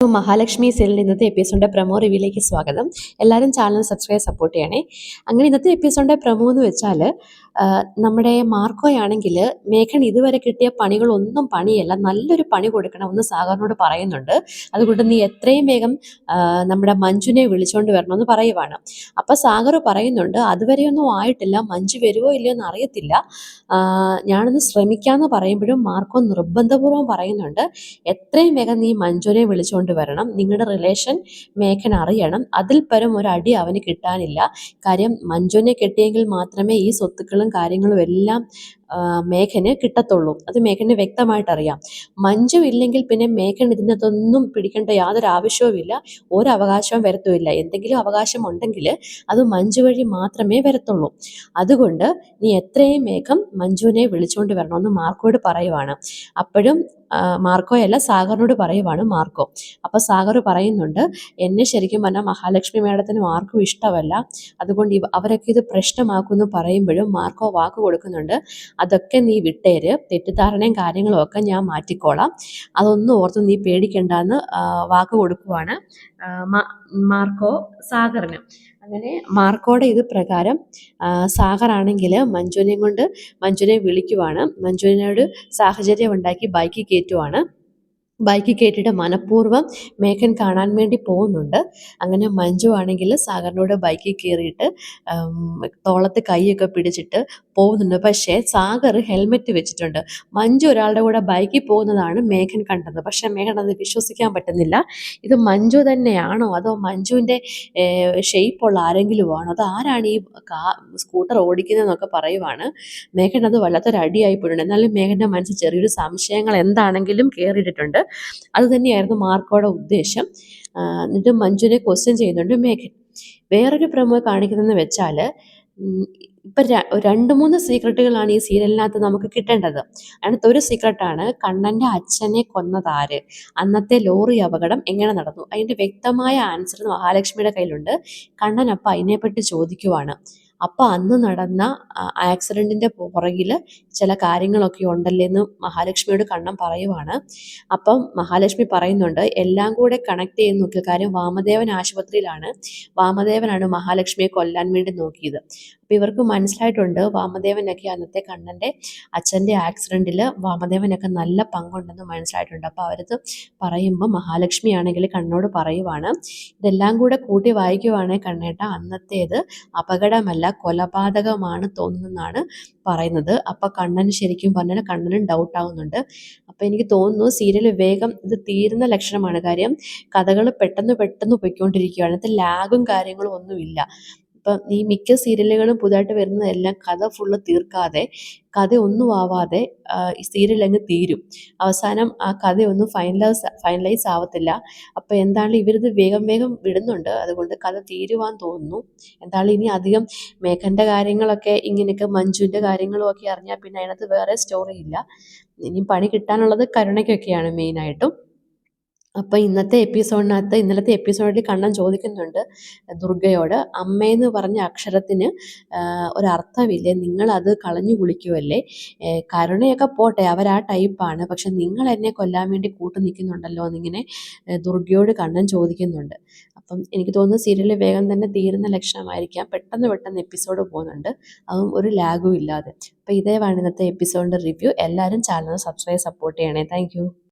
Mahalakshmi serial ഇന്നത്തെ എപ്പിസോഡിന്റെ promo റിവ്യൂലേക്ക് സ്വാഗതം. എല്ലാവരും ചാനൽ സബ്സ്ക്രൈബ് സപ്പോർട്ട് ചെയ്യണേ. അങ്ങനെ ഇന്നത്തെ എപ്പിസോഡിന്റെ പ്രമോ എന്ന് വെച്ചാൽ നമ്മുടെ മാർക്കോയാണെങ്കിൽ മേഘൻ ഇതുവരെ കിട്ടിയ പണികളൊന്നും പണിയല്ല നല്ലൊരു പണി കൊടുക്കണമെന്ന് സാഗറിനോട് പറയുന്നുണ്ട്. അതുകൊണ്ട് നീ എത്രയും വേഗം നമ്മുടെ മഞ്ജുനെ വിളിച്ചുകൊണ്ട് വരണമെന്ന് പറയുവാണ്. അപ്പം സാഗർ പറയുന്നുണ്ട് അതുവരെയൊന്നും ആയിട്ടില്ല മഞ്ജു വരുമോ ഇല്ലയോ എന്ന് അറിയത്തില്ല. ഞാനൊന്ന് ശ്രമിക്കാമെന്ന് പറയുമ്പോഴും മാർക്കോ നിർബന്ധപൂർവം പറയുന്നുണ്ട് എത്രയും വേഗം നീ മഞ്ജുനെ വിളിച്ചുകൊണ്ട് വരണം നിങ്ങളുടെ റിലേഷൻ മേഘൻ അറിയണം. അതിൽ പരം ഒരടി അവന് കിട്ടാനില്ല. കാര്യം മഞ്ജുവിനെ കെട്ടിയെങ്കിൽ മാത്രമേ ഈ സ്വത്തുക്കളും കാര്യങ്ങളും എല്ലാം മേഘന് കിട്ടത്തുള്ളൂ. അത് മേഘന് വ്യക്തമായിട്ട് അറിയാം. മഞ്ജു ഇല്ലെങ്കിൽ പിന്നെ മേഘൻ ഇതിനകത്തൊന്നും പിടിക്കേണ്ട യാതൊരു ആവശ്യവുമില്ല ഒരു അവകാശവും വരത്തുമില്ല. എന്തെങ്കിലും അവകാശം ഉണ്ടെങ്കിൽ അത് മഞ്ജു വഴി മാത്രമേ വരത്തുള്ളൂ. അതുകൊണ്ട് നീ എത്രയും വേഗം മഞ്ജുവിനെ വിളിച്ചുകൊണ്ട് വരണമെന്ന് മാർക്കോട് പറയുവാണ്. അപ്പോഴും മാർക്കോയല്ല സാഗറിനോട് പറയുവാണ് മാർക്കോ. അപ്പോൾ സാഗർ പറയുന്നുണ്ട് എന്നെ ശരിക്കും പറഞ്ഞാൽ മഹാലക്ഷ്മി മേഡത്തിന് ആർക്കും ഇഷ്ടമല്ല. അതുകൊണ്ട് അവരൊക്കെ ഇത് പ്രശ്നമാക്കുമെന്ന് പറയുമ്പോഴും മാർക്കോ വാക്ക് കൊടുക്കുന്നുണ്ട് അതൊക്കെ നീ വിട്ടേര് തെറ്റിദ്ധാരണയും കാര്യങ്ങളും ഒക്കെ ഞാൻ മാറ്റിക്കോളാം. അതൊന്നും ഓർത്ത് നീ പേടിക്കണ്ടെന്ന് വാക്ക് കൊടുക്കുവാണ് മാർക്കോ സാഗറിന്. അങ്ങനെ മാർക്കോടെ ഇത് പ്രകാരം സാഗറാണെങ്കിൽ മഞ്ജുവിനെയും കൊണ്ട് മഞ്ജുനെ വിളിക്കുവാണ്. മഞ്ജുവിനോട് സാഹചര്യം ഉണ്ടാക്കി ബൈക്കിൽ കയറ്റുവാണ്. ബൈക്കിൽ കയറ്റിയിട്ട് മനഃപൂർവം മേഘൻ കാണാൻ വേണ്ടി പോകുന്നുണ്ട്. അങ്ങനെ മഞ്ജു ആണെങ്കിൽ സാഗറിനോട് ബൈക്കിൽ കയറിയിട്ട് തോളത്തെ തോളത്ത് കൈയൊക്കെ പിടിച്ചിട്ട് പോകുന്നുണ്ട്. പക്ഷേ സാഗർ ഹെൽമെറ്റ് വെച്ചിട്ടുണ്ട്. മഞ്ജു ഒരാളുടെ കൂടെ ബൈക്കിൽ പോകുന്നതാണ് മേഘൻ കണ്ടത്. പക്ഷേ മേഘൻ അത് വിശ്വസിക്കാൻ പറ്റുന്നില്ല. ഇത് മഞ്ജു തന്നെയാണോ? അതോ മഞ്ജുവിന്റെ ഷെയ്പ്പുള്ള ആരെങ്കിലും ആണോ അത് ആരാണ് ഈ കാ സ്കൂട്ടർ ഓടിക്കുന്നതെന്നൊക്കെ പറയുവാണ്. മേഘൻ അത് വല്ലാത്തൊരു അടിയായി പോയിട്ടുണ്ട്. എന്നാലും മേഘന്റെ മനസ്സിൽ ചെറിയൊരു സംശയങ്ങൾ എന്താണെങ്കിലും കയറിയിട്ടുണ്ട് അത് തന്നെയായിരുന്നു മാർക്കോയുടെ ഉദ്ദേശം. എന്നിട്ട് മഞ്ജുവിനെ ക്വസ്റ്റ്യൻ ചെയ്യുന്നുണ്ട് മേഘൻ വേറൊരു പ്രമോ കാണിക്കുന്നതെന്ന് വെച്ചാൽ ഇപ്പം രണ്ട് മൂന്ന് സീക്രട്ടുകളാണ് ഈ സീരിയലിനകത്ത് നമുക്ക് കിട്ടേണ്ടത്. അതിനകത്ത് ഒരു സീക്രട്ടാണ് കണ്ണന്റെ അച്ഛനെ കൊന്നതാര്? അന്നത്തെ ലോറി അപകടം എങ്ങനെ നടന്നു? അതിന്റെ വ്യക്തമായ ആൻസർ മഹാലക്ഷ്മിയുടെ കയ്യിലുണ്ട്. കണ്ണൻ അപ്പം അതിനെപ്പറ്റി ചോദിക്കുവാണ്. അപ്പം അന്ന് നടന്ന ആക്സിഡന്റിന്റെ പുറകിൽ ചില കാര്യങ്ങളൊക്കെ ഉണ്ടല്ലേ എന്ന് മഹാലക്ഷ്മിയോട് കണ്ണം പറയുവാണ്. അപ്പം മഹാലക്ഷ്മി പറയുന്നുണ്ട് എല്ലാം കൂടെ കണക്ട് ചെയ്ത് നോക്കിയ കാര്യം വാമദേവൻ ആശുപത്രിയിലാണ്. വാമദേവനാണ് മഹാലക്ഷ്മിയെ കൊല്ലാൻ വേണ്ടി നോക്കിയത്. അപ്പം ഇവർക്ക് മനസ്സിലായിട്ടുണ്ട് വാമദേവനൊക്കെ അന്നത്തെ കണ്ണന്റെ അച്ഛന്റെ ആക്സിഡന്റിൽ വാമദേവനൊക്കെ നല്ല പങ്കുണ്ടെന്ന് മനസ്സിലായിട്ടുണ്ട്. അപ്പോൾ അവരത് പറയുമ്പോൾ മഹാലക്ഷ്മി ആണെങ്കിൽ കണ്ണോട് പറയുവാണ് ഇതെല്ലാം കൂടെ കൂട്ടി വായിക്കുവാണെങ്കിൽ കണ്ണേട്ട അന്നത്തേത് അപകടമല്ല കൊലപാതകമാണ് തോന്നുന്നതെന്നാണ് പറയുന്നത്. അപ്പോൾ കണ്ണൻ ശരിക്കും പറഞ്ഞാൽ കണ്ണനും ഡൗട്ട് ആവുന്നുണ്ട്. അപ്പോൾ എനിക്ക് തോന്നുന്നു സീരിയൽ വേഗം ഇത് തീരുന്ന ലക്ഷണമാണ്. കാര്യം കഥകൾ പെട്ടെന്ന് പെട്ടെന്ന് പൊയ്ക്കൊണ്ടിരിക്കുകയാണ് ഇത് ലാഗും കാര്യങ്ങളും ഒന്നുമില്ല. ഇപ്പം ഈ മിക്ക സീരിയലുകളും പുതുതായിട്ട് വരുന്നതെല്ലാം കഥ ഫുള്ള് തീർക്കാതെ കഥ ഒന്നും ആവാതെ ഈ സീരിയൽ അങ്ങ് തീരും. അവസാനം ആ കഥയൊന്നും ഫൈനലൈസ് ഫൈനലൈസ് ആവത്തില്ല. അപ്പോൾ എന്താണ് ഇവരിത് വേഗം വേഗം വിടുന്നുണ്ട്. അതുകൊണ്ട് കഥ തീരുവാൻ തോന്നുന്നു. എന്താണ് ഇനി അധികം മേഘന്റെ കാര്യങ്ങളൊക്കെ ഇങ്ങനെയൊക്കെ മഞ്ജുവിന്റെ കാര്യങ്ങളും ഒക്കെ അറിഞ്ഞാൽ പിന്നെ അതിനകത്ത് വേറെ സ്റ്റോറി ഇല്ല. ഇനി പണി കിട്ടാനുള്ളത് കരുണയ്ക്കൊക്കെയാണ് മെയിനായിട്ടും അപ്പോൾ ഇന്നത്തെ എപ്പിസോഡിനകത്ത് ഇന്നലത്തെ എപ്പിസോഡിൽ കണ്ണൻ ചോദിക്കുന്നുണ്ട് ദുർഗയോട് അമ്മയെന്ന് പറഞ്ഞ അക്ഷരത്തിന് നിങ്ങൾ അത് കളഞ്ഞു കുളിക്കുമല്ലേ കരുണയൊക്കെ പോട്ടെ അവർ ആ ടൈപ്പാണ്. പക്ഷെ നിങ്ങൾ എന്നെ കൊല്ലാൻ വേണ്ടി കൂട്ടു നിൽക്കുന്നുണ്ടല്ലോ എന്നിങ്ങനെ ദുർഗയോട് കണ്ണൻ ചോദിക്കുന്നുണ്ട്. അപ്പം എനിക്ക് തോന്നുന്നു സീരിയൽ വേഗം തന്നെ തീരുന്ന ലക്ഷണമായിരിക്കാം. പെട്ടെന്ന് പെട്ടെന്ന് എപ്പിസോഡ് പോകുന്നുണ്ട്. അതും ഒരു ലാഗും ഇല്ലാതെ. അപ്പോൾ ഇതേവാണ് ഇന്നത്തെ എപ്പിസോഡിന്റെ റിവ്യൂ. എല്ലാവരും ചാനൽ സബ്സ്ക്രൈബ് സപ്പോർട്ട് ചെയ്യണേ. താങ്ക്